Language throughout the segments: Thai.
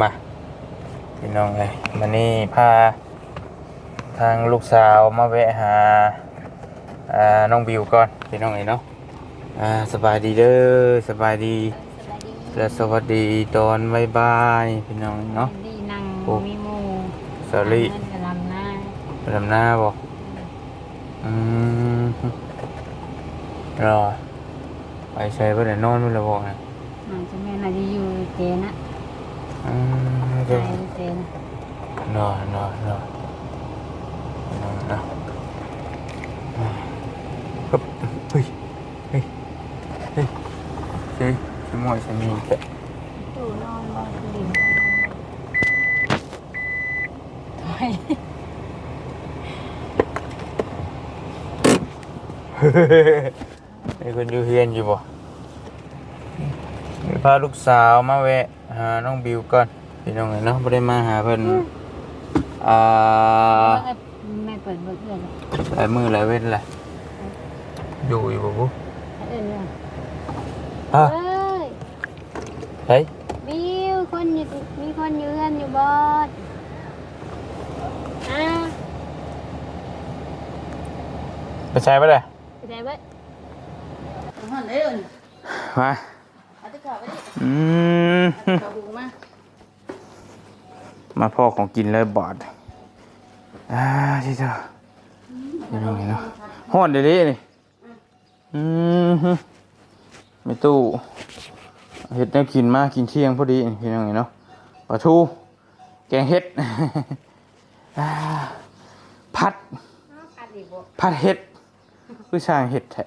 มาพี่น้องเลยมานี่พาทางลูกสาวมาแวะหาอ่าน้องบิวก่อนพี่น้องเลยเนาะอ่าสบายดีเด้อสบายดีและสวัสดีตอนบายบายพี่น้องเนาะดีนั่งโอ้มีหมูสอรี่เงินจะลำหน้าไปทำหน้าบอกอืมรอไปใช้เพื่อนนอนไม่ละบอกนะอาจจะแม่นาจะอยู่เจนะ อืมใจเดี๋ยวเจนะนอนนอนนอนนอนนะฮึบเฮ้ยเฮ้ยเฮ้ยเฮ้ยสมอยสมีเตะตู้นอนรอคือดินถอยมีคนอยู่เฮียนอยู่บ่มีพาลูกสาวมาแวะหาน้องบิวก่อนพี่น้องเอ้ยเนาะไม่ได้มาหาเพิ่นอ่าแม่เปิดเบิกเอื้อนหลายมือหลายเว้นแหละอยู่อยู่บ่บุเอื้อนเลยฮะเอ้ยเฮ้ยบิวคนอยู่มีคนอยู่เอื้อนอยู่บอดอ่าไปใช้ปะเลยไปไหนเว้ยหันได้เลยมาเอืมาตะกร้าหุงมาพ่อของกินเลยบอดอ่าที่เธอพี่น้องเนาะฮ้อนเดี๋ยวนี้นี่อืมไม่ตู้เห็ดแนวกินมากกินเที่ยงพอดีนี่พี่น้องเนเนาะปลาทู แกงเห็ดอ่าผัดอัดอีกบ่ผัดเห็ด คือช่างเห็ดแท้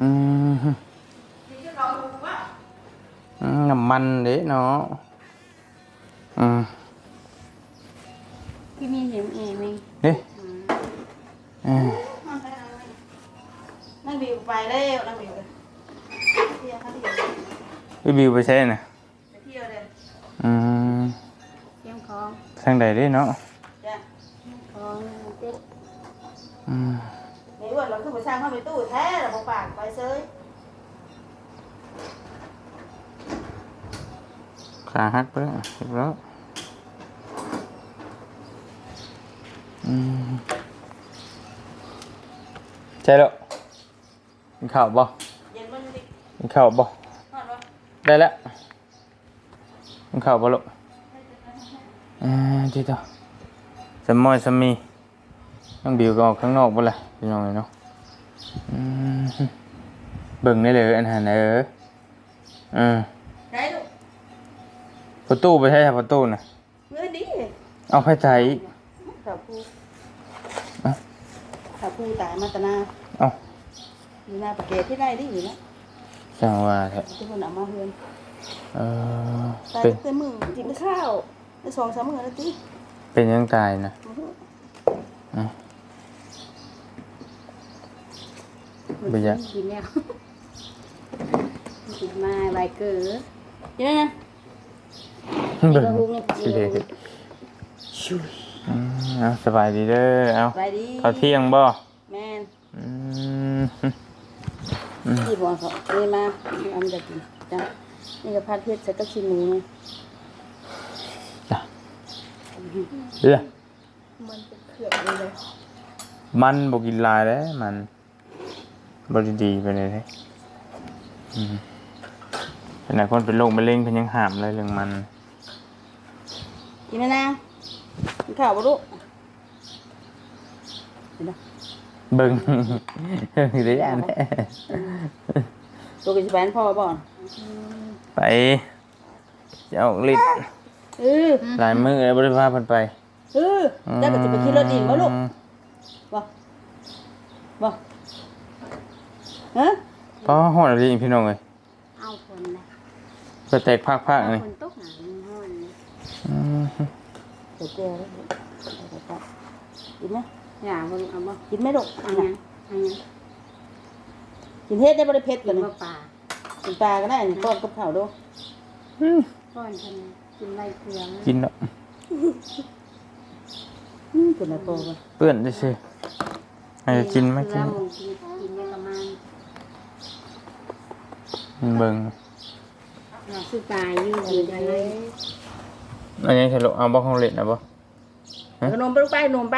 อืม ฮึอืมน้ำมันเด้เนาะอืมพี่มีเห็นเองไหมนี่เขาหักไปแล้วเรียบร้อยใช่แล้วกินข้าวบ่มันดิกินข้าวบ่ได้แล้วกินข้าวบ่ลูกอ่าที่ต่อสมอยสมีต้องบิวก็ออกข้างนอกบ่ล่ะพี่น้องเนาะเบิ่งได้เลยอันหันเอออืม ประตูไปใช่ครับประตูน่ะเงินดีเอาไปใช้ขับผู้อะขับผู้ตายมาตนาเอาอยู่หน้าปากเกตที่ได้ดิอยู่นะจังว่าเถอะทุกคนเอามาเฮือนเออตายเป็นตั้งแต่มือกินข้าวได้สองสามมื้อแล้วติเป็นยังตายนะอื้อหืออะมันบ่อยากกินแล้วกินมาใบเกลือเดี๋ยวนะ เบิ่งกระหุงเนี่ยสิเด้อืมเอาสบายดีเด้อเอาไปดีข้าวเที่ยงบ่แม่นอืมที่บอกเขานี่มาเอามาจากกินจ้ะนี่ก็พัดเพชรใส่กับชิ้นหมูนะจ้ะเด้อมันเป็นเผือกเลยมันบ่กินหลายเด้มันบ่ได้ดีไปเลยเด้อืมขนาดคนเป็นโรคมะเร็งเพิ่นยังห้ามเลยเรื่องมัน กินไหมนางกินข้าวบ่ลูกเห็นไหมเบิ่งเบิ่งได้ยันแท้ตัวกินสบายพ่อบ่อนไปจะออกฤทธิ์เออหลายมื้อแล้วบ่ได้พาเพิ่นไปเออเจ้าก็จะไปขี่รถอีกบ่ลูกบ่บ่ฮะเพราะฮอดอะไรพี่น้องเอ้ยเอาคนนะไปแตกภาคๆนี่คนตกหนังห้อนนี่อืม เดี๋ยวเจอแล้วกินไหมอย่าบ่เอาบ่กินไหมลูกเอาหยังเอาหยังกินเฮ็ดได้บ่ได้เผ็ดกิกันนบ่ปลากินปลาก็ได้นี่ก้อนกับข้าวดูก้อนคนนะกินใบเกลือกินแล้วอืมเป็นอะไรโตกันเปื้อนซื่อๆให้กินไหมกินเกลือหมูกินกินเนี่ยประมาณมันเบิ่งเราสุตายอยู่อยู่ได้เลย อันนี้ใช่ลูกเอาบ่ของเล่นนะบ่ขนมไปลูกไปขนมไป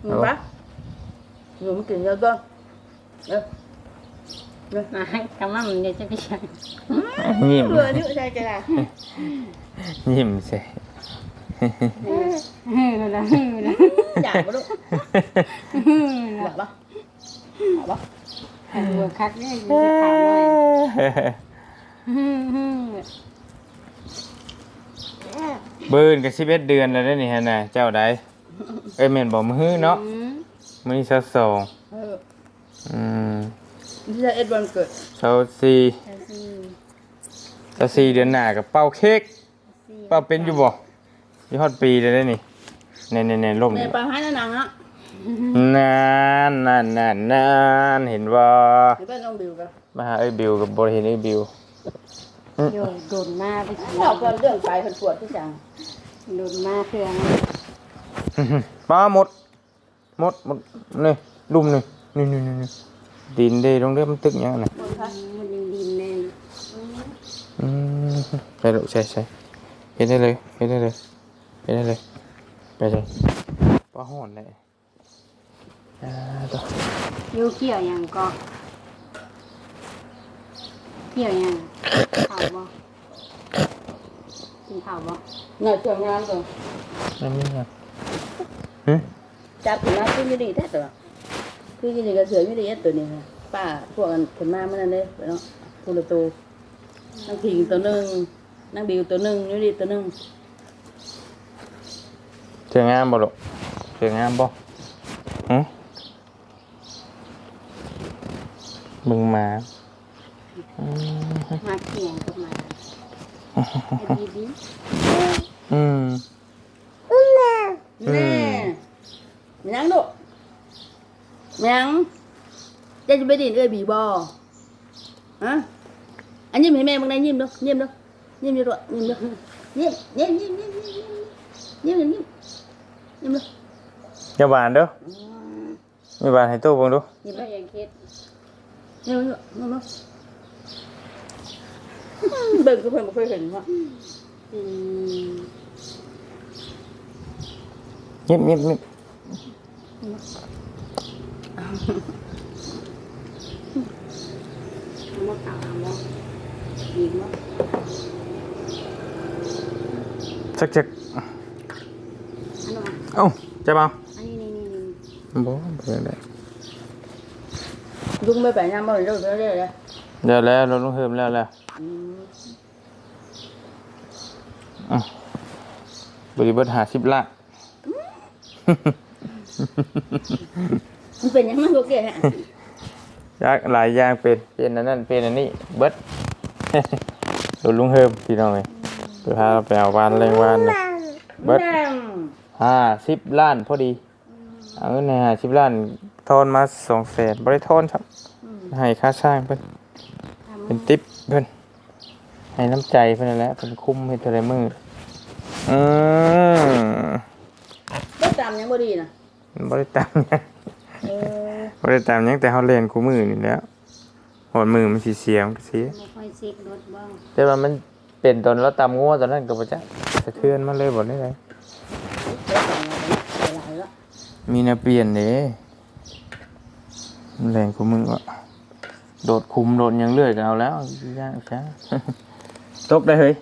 ขนมไปขนมกินเยอะก็เออมาให้กำลังเดี๋ยวจะไปใช้ยิ้มเบื่อนี่ใช่จะได้ยิ้มใส่เฮ้ยละเฮ้ยละอยากปะลูกเฮ้ยอยากปะอยากปะอันบัวคักเนี่ยจะถามเลยเฮ้ยเฮ้ยเบิ่นก็11เดือนแล้วเด้อนี่ฮะน่ะเจ้าใดเอ้ยแม่นบ่มื้อเนาะอืมมื้อนี้22เอออืมนี่จะเอ็ดวันเกิด24แต่สิ24เดือนหน้าก็เป่าเค้กเป่าเป็นอยู่บ่ยี่ฮอดปีเลยเด้อนี่แน่ๆๆล่มในอยู่ปลาให้นางอะนานนานนานนานเห็นว่าในบ้านน้องบิวกันมาหาไอ้บิวกับบริเห็นไอ้บิวโยนโดนมาไปสิเราก็เรื่องไปคนปวดที่จัง โดนมาเครื่องมาหมด หมดหมดนี่ลุมนี่นี่นี่นี่นี่ดินเด้ตรงเด้มันตึกยังไงมันดินดินแน่อืมใช่ลูกใช่ใช่เห็นได้เลยเห็นได้เลยเห็นได้เลยไปเลยป้าห่อนเลยอ่าต่อยูเกี่ยวยังก็เกี่ยวยังเผาบ่กิ นเผาบ่เงาเชื่องานก่อนนั่นนี่ไงฮึจับถึงมาคือยี่ดีแท้ตัวคือยี่ดีกระเสือยี่ดีตัวนี้ค่ะป้าพวกกันขึ้นมาเมื่อนั้นเลยเนาะพูละตัวนางพิงตัวหนึ่งนางบิวตัวหนึ่งยี่ดีตัวหนึ่งเจองามบ่ลูกเจองามบ่ฮึมึงมาอืมมาเกี่ยงกับมา ดีดีอืมแน่แม่ยังลูกแม่ยังจะจะไปดินเอ้ยบีบอฮะอันยิ้มให้แม่มึงได้ยิ้มดูยิ้มดูยิ้ม เบิ่งก็เพิ่นบ่เคยเห็นว่าเงียบเงียบเงียบเอามาขาอามว่าชักชักอันนั้ะเอ้าจะเบาอันนี้นี่นี่นี่บ่เป็นไรลุงไม่ไปน้ำบ่ได้เด้เด้อเด้อเด้อเดี๋ยวแล้วเราต้องเพิ่มแล้วแหละ อืมอะบริเบิด50ล้านมันเป็นยังไงโอเคฮะยากหลายอย่างเป็นเป็นอันนั้นเป็นอันนี้เบิดโดนลุงเฮิมพี่น้องเอ้ยไปพาเราไปเอาวานแรงวานน่ะเบิดแม่งห้าสิบล้านพอดีเอาเงินในห้าสิบล้านทอนมาสองแสนบริทอนครับให้ค่าสร้างเพิ่นเป็นติปเพิ่น ให้น้ำใจเพิ่นนั่นแหละเพิ่นคุ้มให้เท่าไรมืออืมบ่ตามยังบ่ดีนะบริตามหยังเออบริตามหยังแต่เฮาเล่นคู่มือนี่แหล้วหอดมือมันสิเสียมันก็เสียไม่ค่อยเซ็กรถบ้างแต่ว่ามันเป็นตอนเราตามงัวตอนนั้นก็บ่จักสะเทือนมาเลยบ่ได้ไดบ่ตามยังบ่หลายแล้วมีแนวเปลี่ยนเด้มันแรงคู่มือว่ะโดดคุมโดดหยังเลื่อยก็เอาแล้วยากจ้า ตบได้เฮ้ย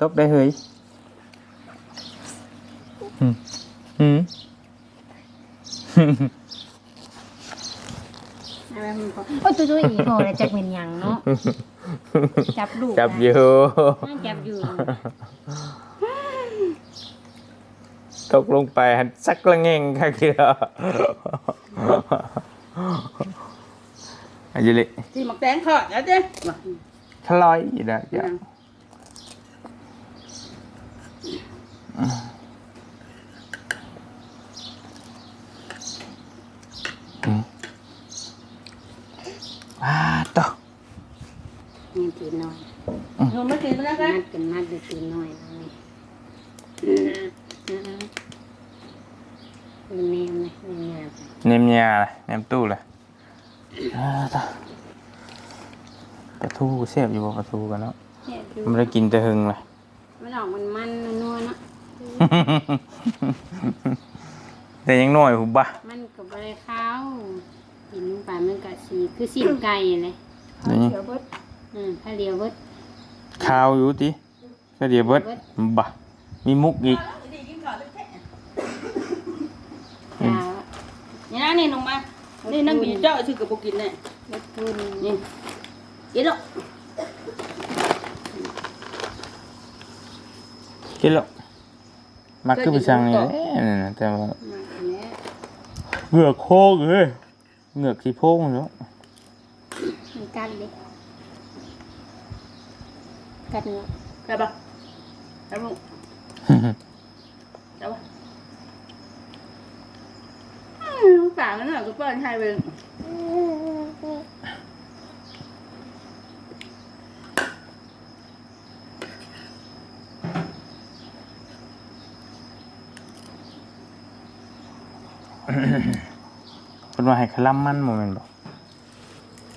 ตบได้เฮ้ยอืมอืมอะไรมันก็โอ้ยตัวตัวอีกโหเลยจักเป็นหยังเนาะจับลูกจับอยู่นะจับอยู่ตกลงไปหันสักละเงงค่ะคืออายุลิที่หมักแตงทอดนะเจ้มา ทลอยอีกแล้วจ้ะว้าต่อนี่ตีน้อยหนูไม่กินแล้วกันัดกันนัดดูตีน้อยเลยมันแนมเลยแนมเนมยาเลยเนมตู้เลยว้าต่อ ปลาทูแซ่บอยู่บ่ปลาทูกันเนาะเนี่ยดูมันได้กินแต่หึงเลย มันออกมันมันนัวๆเนาะ แต่ยังน้อยหุบบ่ะมันก็บ่ได้ข้าวกินลงไปมันก็สีคือสิ้นไก่เลยนี่เดี๋ยวเบิดอืมถ้าเดียวเบิด ข้าวอยู่ติก็เดี๋ยวเบิดบ่ะมีมุกอีกข้าวนี่นะนี่ลงมา นี่นั่งบีเจ้าชื่อกับบุกินเนี่ย เบิดทุนนี่ กินแล้วกินแล้วมักคือไปสั่งนี่แหละนั่นน่ะแต่ว่ามาแล้วเหงือกโคกเอ้ยเหงือกสิโพงเนาะมันกัดเลยกัดเนาะใช่ปะใช่ปะใช่ปะฝากมันหน่อยก็ป้อนให้ไป เพิ่นว่าให้คลำมันบ่แม่นบ่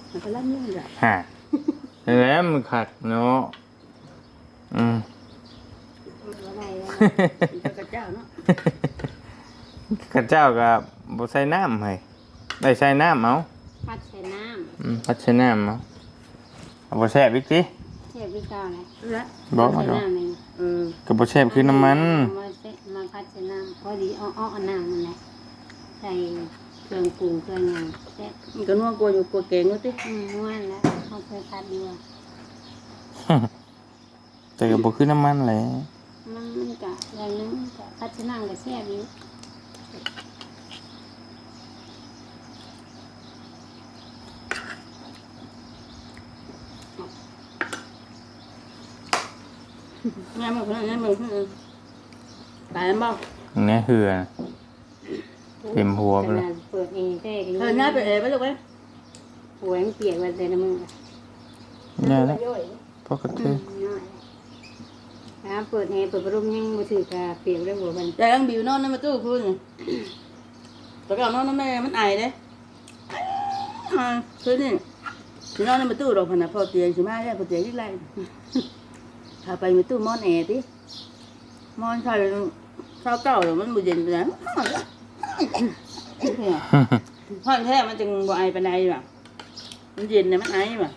มันก็เล่นเรื่องอะฮะนั่นแหละมันขัดเนาะอืมบ่ได้แล้วมันก็เจ้าเนาะข้าเจ้าก็บ่ใส่น้ำให้ได้ใส่น้ำเอาพัดใส่น้อืมพัดใส่น้ำเอาเอาบ่แซ่บอีกติำเทียบพี่เก่าเลยแล้วบอกพัมาดดอกใส่น้ำเลยเออก็บ่แซ่บคือน้ำมัน มาเสะมาพัดใส่น้ำพอดีอ้ออ้อๆน้ำมันแหละ ใส่เครื่องปรุงเครื่องหยังแซ่บมันก็นัวกลัวอยู่กลัวเก่งนู้นสิอืมม่วนแล้วเขาเคยพัดดีว่าแต่ก็บ่คือน้ำมันแหละมันมันกะอย่างนึงกะพัดใส่น้ำก็แซ่บอยู่งานมันคนนั้นงานมันคนนั้นตายแล้วบ่แน่เหือ เต็มหัวไปขเลยนาดเปิดเองแท้ก็เออหน้าไปเอ๋ไปลูกไหมหัวมันเปียกวันแต่ละมือแน่แล้วปกอืติมน้อยนะเปิดเองเปิดประตูยังมือถือกะเปียกได้หัวมันแต่ยังบิวนอนในประตูพูดนี่แต่ก็นอนนั่นแม่มันไอเด้อ่าคือนี่สินอนในประตูดอกพนักพอเตียงสิมาแล้วพอเตียงที่ไรถ้าไปประตูมอนแอร์ติมอนใช่เช้าเก่าแล้วมันบ่เย็นไปไหน ห้อนแท้มันจึงบ่ไอปานใดแบบมันเย็นเนี่ยมันไอแบบ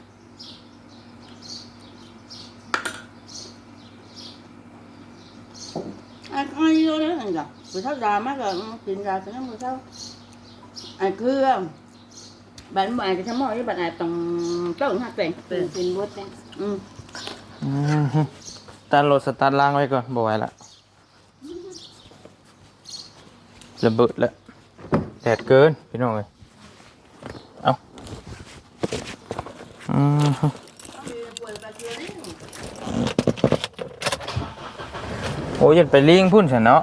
ไอ้ไอ้เยอะเลยนั่นจ้ะมือเท้าดามากเลยกินยาแต่นั้นมือเท้าไอ้เครื่องบันบ่ไอจะทำหม้อที่บันไอต้องต้อหักแปลงเป็นเป็นบดเนี่ยอืมตาโหลดสตาร์ทล่างไว้ก่อนบ่ไหวละ ระเบิดแล้วแดดเกินพี่น้องเอ้ยเอาอืมฮึโอ้ยอยันไปลิงพุ่นฉันเนาะ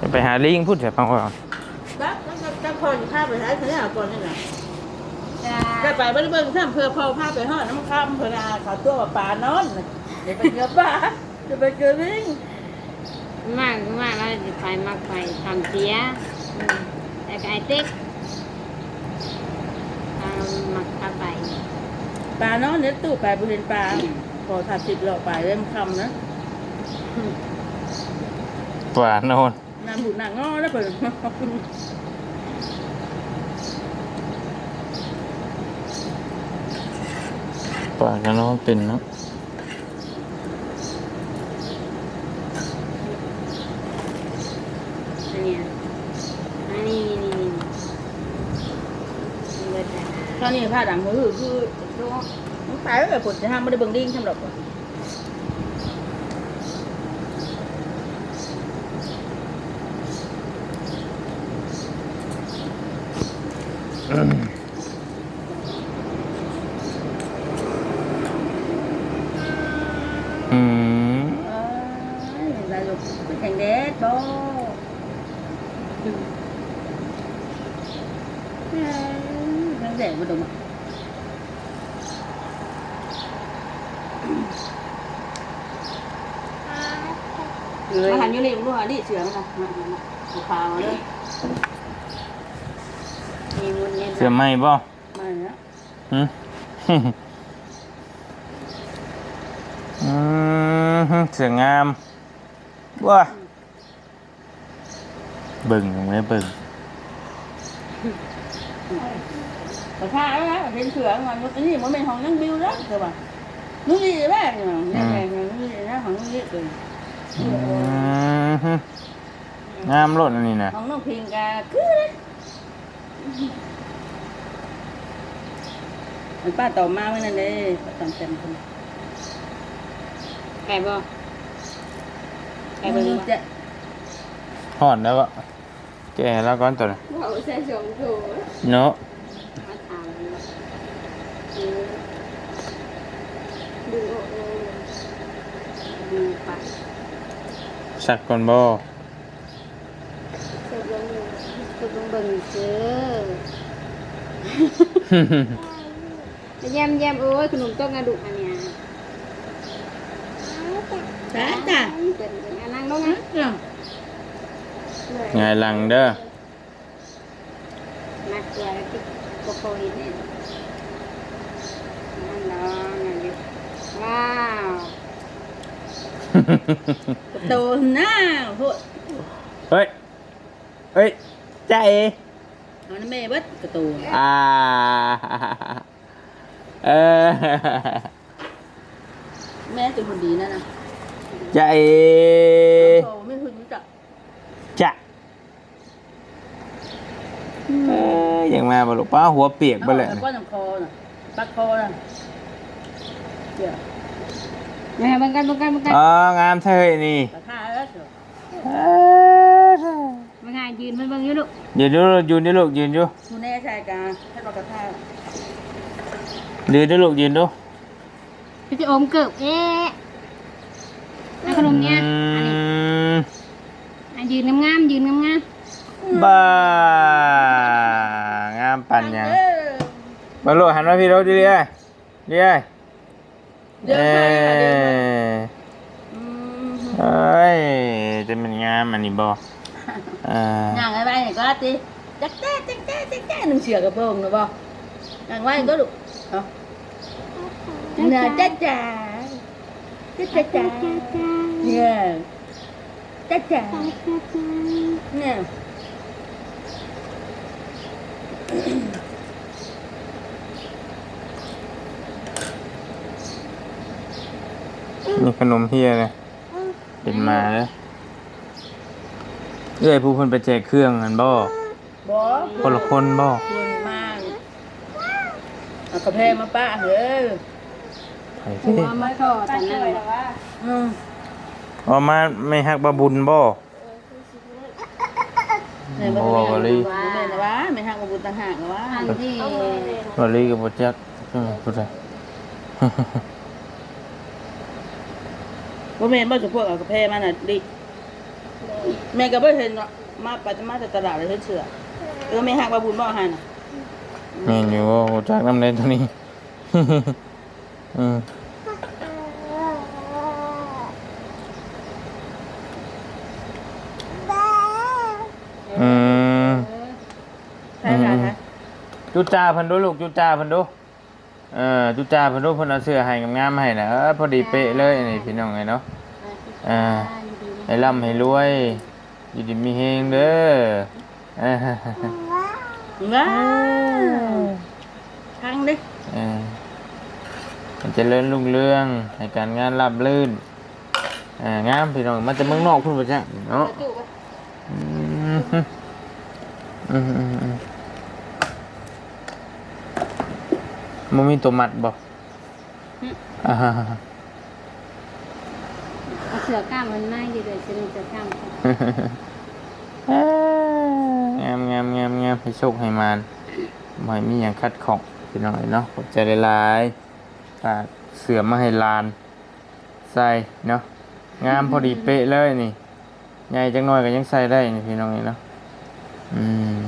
จะไปหาลิงพุ่นฉันฟังก่อน đó nó nó con thì pha về thấy thế nào còn đây là จ้า cái bài bên bên thằng phơi phơi pha về hết nó khăm phơi là cả tua và bà nón để bên kia bà để bên kia đi มากมากแล้วจะไปมากไปทำเสียอืมแต่ก็ไอเต็กทำมักเข้าไป bà nón nếu tụ bài bên bà có thật thịt lọ bài lên khăm nữa ป่านอน làm bụng nặng ngon đó phải ป่านก็นอนเป็นเนาะ อันเนี้ยอันนี้นี่นี่นี่เบิดแล้ว นี่ผ้าดังมือคือดูมันไปแล้วแบบผลจะห้ามไม่ได้เบิ่งดิ้งทำหรอกอืมเอ้ยนายกเป็นแข่งเด็ดบ่ งมาดมเอ้ยมาหันยู่นี่ลูกอะนี่เสือมันนะมามามาเาพเลยมีเย็สือไหมบ่มาเนาะหืม อืมเสืองามว้าบึงไม่บึง แต่ถ้าแล้วนะเห็นเสือมันอันนี้มันเป็นของนั่งบิวแล้วเธอว่านุ่งดีแม่เนี่ยเนี่ยเนี่ยนุ่งดีนะของนุ่งดีเลยอืมฮึงามรถอันนี้นะของน้องพิงกาคือเลยมันป้าต่อมาเมื่อนั้นเลยป้าต่อจำคนไก่บ่ไก่ไอ้เบิ่เบิ่งงบ่จะหอนแล้วอะแกแล้วก่อนตัวน่ะว่าใส่สองโถเนาะ มาถามเลยว่าเออ ดูโอ้โอ้ดูปะสักก่อนบ่สดลงสดลงเบิ่งเจ้อแยมแยมโอ้ยขนมต้มกระดูกอันเนี้ยจ้าจ้าเกิดเป็นอันนั่งลงนะไงายหลังเด้อนักเกลือที่โกโคลินเนี่ยนั่นเนาะนั่นอยู่ ว้าวโตหน้าโหดเฮ้ย เฮ้ยใจาเอเอาน้ำแม่เบิดกระตูอ่าเออแม่เป็นคนดีนะนะใจาเอโตไม่เคยรู้จักจะเอ้ยยังมาบ่ลูกป้าหัวเปียกไปเลยแล้วก็น้ำคอน่ะปักคอน่ะ เดี๋ยวนี่บังกันบังกันบังกันอ๋องามเธอนี่กระทาแล้วเถอะเอ้ยบังกันยืนมันบังอยู่ลูกยืนดูยืนดูลูกยืนดูคุณแน่ใช่กาให้เรากระทายืนดูลูกยืนดูพี่จะอมเกิบเอ๊ะเอาขนมเนี่ยอือันนี้มอะยืนงามๆยืนงามบ้างามปั่นยังเออมาโลดหันมาพี่เราดิเรื่อยเรื่อย เดี๋ยวเอ้ใครค่ะเดี๋ยวใครยอืมเอ้ยจะเป็นงามอันนี้บ่เอ่าย่างไอ้ใบนี่ก็ตีจักแจ๊จักแจ๊จักแจ๊หนึ่งเสือกระโปรงนะบ่ย่างไว้ก็ดูเอาเนื้อจ้าจ้าจ้าจ้าจ้าเนี่ยจ้าจ้าเนี่ย มีขนมเฮียเลยเป็นมาเลยเอ้ยผู้คนไปแจกเครื่องกันบ่บ่คนละคนบ่คุณมากเอากระเพามาป้าเฮ้ยไผๆเท่หัวมาต่อแต่นั่นแหละอืมออกมาไม่ฮักบาบุญบ่เนี่ยมันบ่ว่าบ่เลยบ่แม่นนะวะไม่หักมาบุญต่างหากนะวะอันที่บ่เลยก็บ่จักอืมผู้ใด บ่แม่นบ่จะพวกเอากระเพามาน่ะดิแม่ก็บ่เห็นเนาะมาปัจมาแต่ตลาดเลยเห็นเสือเออแม่หักมาบุญบ่ให้น่ะแม่นอยู่บ่รู้จักนำได้ตัวนี้ อืมอืมใช่ค่ะค่ะจุจ้าเพันดูลูกจุจ้าเพันดู เออจุจ้าเพันดูเพิ่นเอาเสื้อให้งามๆให้นะเออพอดีเป๊ะเลยนี่พี่น้องไงเนาะอ่าให้ร่ำให้รวยอยู่ดีมีเฮงเด้อเออว้าวทางดิเออมันเจริญรุ่งเรืองให้การงานราบรื่นอ่างามพี่น้องมาจากเมืองนอกพุ่นบ่จ้ะเนาะอืมฮึอืมอืม มมันมีตัวมัดบ่อ่าฮะเอาเสือกล้ามมันน่าอยู่เลยจะมีเสือกล้ามงามงามงามงามให้โชคให้มานบ่ให้มีอย่างคัดของพี่น้องเอ้ยเนาะขอบใจหลายๆฝากเสือมาให้ลาน ใส่เนาะงามพอดีเป๊ะเลยนี่ ใหญ่จังน้อยก็ยังใส่ได้นี่พี่น้องเอ้ยเนาะอืม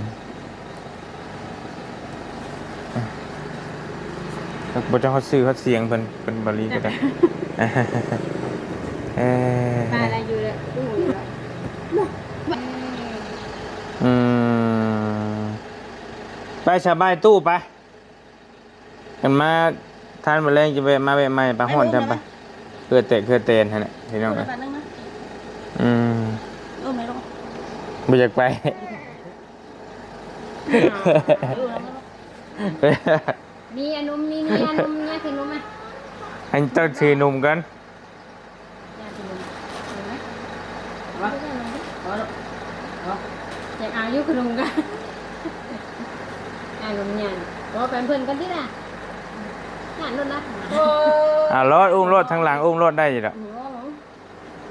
อะ บ่จะเขาซื้อเขาเสียงเพิ่นเพิ่นบริก็ได้เออตายอะไรอยู่เลยตู้อยู่เลยอืมไปชาวบ้านตู้ไปกันมาทานมาแรงจะไปมาไปใหม่ไปห่อนทำไปเพื่อเตะเพื่อเตนฮะเนี่ยพี่น้องพูดเอ้ยแบบนึงนะอืมเออไม่รู้ไม่อยากไป เออไม่รู้มีอนนมนี่มีอนนมเนี่ยคือนมไหมอันต้องชื่อหนุ่มกันเนี่ยคือนมเห็นไหมเอาวะเอาวะเอาอยากอายุคือนมกันอานมเนี่ยเพราะเป็นเพื่อนกันที่น่ะงานนู่นนะโอ้อ่ารถอุ้มรถทางหลังอุ้มรถได้อยู่แล้วหนูว่าหนู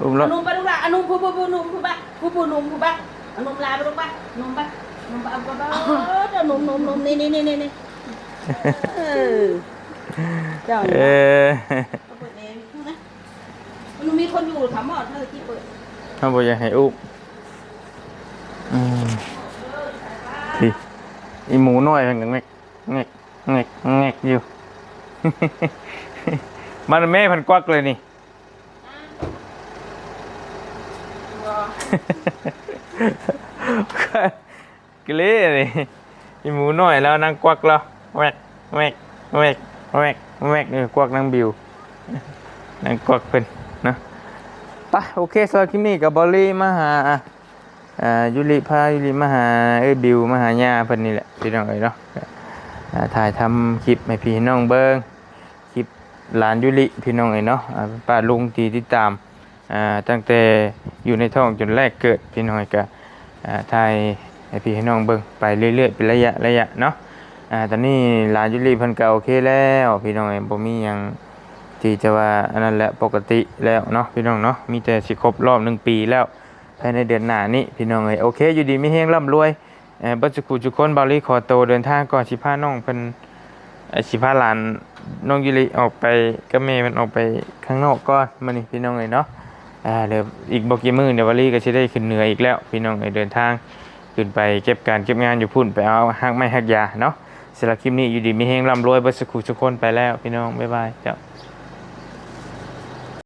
อุ้มรอถนุมไปลูกละอนุมผู้ผู้ผู้นุ่มผู้บ้าผู้ผู้นุ่มผู้บ้าอนุมลาไปลูกบ้านุ่มบ้านุ่มบ้าบ้าบ้าเจ้านุ่มนุ่มนุ่มนี่นี่นี่นี่นี่ เออเจ้าเอเนี่ยอเปิดเองพูดนะมันมีคนอยู่ถามหมอเธอที่เปิดเขาบอกอยากให้อุ้มอืมดิอีหมูน้อยมันก็แงกแงกแงกแงกอยู่ มันแม่พันกวักเลยนี่กเล่เลยอีหมูน้อยแล้วนั่งกวักแล้ว แวกแวกแวกแวกแวกนี่กวักนั่งบิวนั่งกวักเป็นนะไปะโอเคสำหรับคลิปนี้กับบอลลี่มาหาอ่ายุริพายุริมาหาเอ้ยบิวมาหาญาเพิ่นนี่แหละพี่น้องเอ้ยเนาะอ่าถ่ายทำคลิปให้พี่น้องเบิ่งคลิปหลานยุริพี่น้องเอ้ยเนาะอ่าป้าลุงตีติดตามอ่าตั้งแต่อยู่ในท้องจนแรกเกิดพี่น้องเอ้ยก็อ่าถ่ายให้พี่ให้น้องเบิ่งไปเรื่อยๆเป็นระยะระยะเนาะ อ่าตอนนี้หลานยุรีเพิ่นก็โอเคแล้วพี่น้องเอ้ยบ่มีหยังที่จะว่าอันนั้นแหละปกติแล้วเนาะพี่น้องเนาะมีแต่สิครบรอบหนึ่งปีแล้วภายในเดือนหน้านี้พี่น้องเอ้ยโอเค อยู่ดีมีแฮงร่ำรวยเอ่อเบ่สุขุทุคนบาลีขอโตเดินทางก่อนสิพาน้องเพิ่นสิพาหลานน้องยุรีออกไปกับแม่มันออกไปข้างนอกก่อนมื้อนี้พี่น้องเอ้ยเนาะอ่าเดี๋ยวอีกบอกกี่มือเดี๋ยววอลลี่ก็จะได้ขึ้นเหนืออีกแล้ว พี่น้องไอเดินทางขึ้นไปเก็บการเก็บงานอยู่พุ่นไปเอาหักไม้หักยาเนาะ สำหรับคลิปนี้อยู่ดีมีเฮงร่ำรวยเบัสกุทุกคนไปแล้วพี่น้อง บ๊ายบายเจ้า